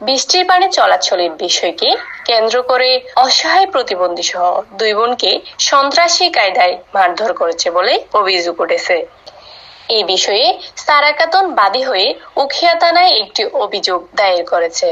বৃষ্টির পানি চলাচলের বিষয়কে কেন্দ্র করে অসহায় প্রতিবন্ধী সহ দুই বোনকে সন্ত্রাসী কায়দায় মারধর করেছে বলে অভিযোগ উঠেছে। এই বিষয়ে সারাকাতন বাদী হয়ে উখিয়া থানায় একটি অভিযোগ দায়ের করেছে।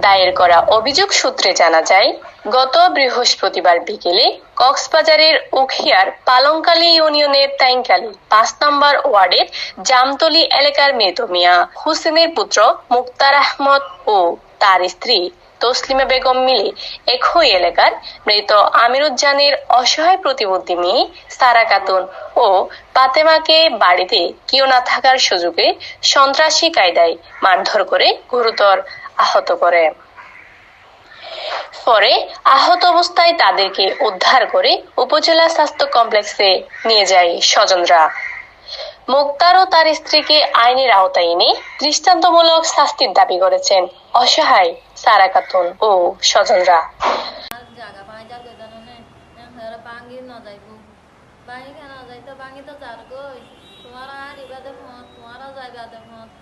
দায়ের করা অভিযোগ সূত্রে জানা যায় গত বৃহস্পতিবার বিকেলে কক্সবাজারের উখিয়ার পালংকালী ইউনিয়নের তাইংকালী পাঁচ নম্বর ওয়ার্ডের জামতলি এলাকার মৃত মিয়া হুসেনের পুত্র মুক্তার আহমদ ও তার স্ত্রী তসলিমা বেগম মিলে একই এলাকার মৃত আমিরুজ্জানের অসহায় প্রতিবন্ধী মেয়ে সারা খাতুন ও পাতেমাকে বাড়িতে কেউ না থাকার সুযোগে সন্ত্রাসী কায়দায় মারধর করে গুরুতর আহত করে। পরে আহত অবস্থায় তাদেরকে উদ্ধার করে উপজেলা স্বাস্থ্য কমপ্লেক্সে নিয়ে যায় স্বজনরা। মুক্তার ও তার স্ত্রীকে আইনের আওতায় এনে দৃষ্টান্তমূলক শাস্তির দাবি করেছেন অসহায় সারা খাতুন ও স্বজনরা।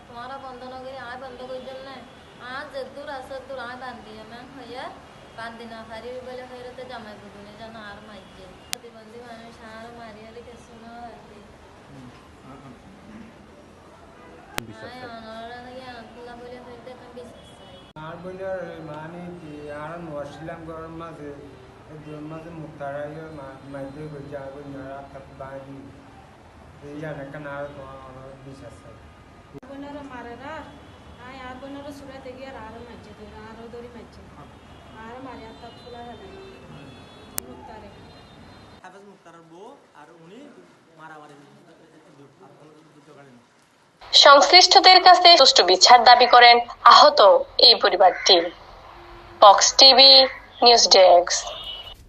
তোমার বন্ধ নগরি আয় বন্ধ কই জন্য আর দূর আছে, দূর আয় বান্ধি এমন বান্ধি না হারি বলে আর আর আর বলে একটা বিশ্বাস আর মানে কি আর নছিলাম গরম মাঝে গরম মাঝে মুক্তারাই মাইতে গেছে আর বইনারা থাক বাড়ি এই জানে কেন আর তোমার বিশ্বাস আছে বোনেরা মারেরা আর বোনেরা সুরাতে গিয়ে আর আরও মারছে ধরে আরও ধরে মারছে আর মারি আর তার খোলা হলে মুক্তারে হাফেজ মুক্তারের বউ আর উনি মারামারি যুদ্ধ সংশ্লিষ্টদের কাছে সুষ্ঠু বিচার দাবি করেন আহত এই পরিবারটি। Box TV news desk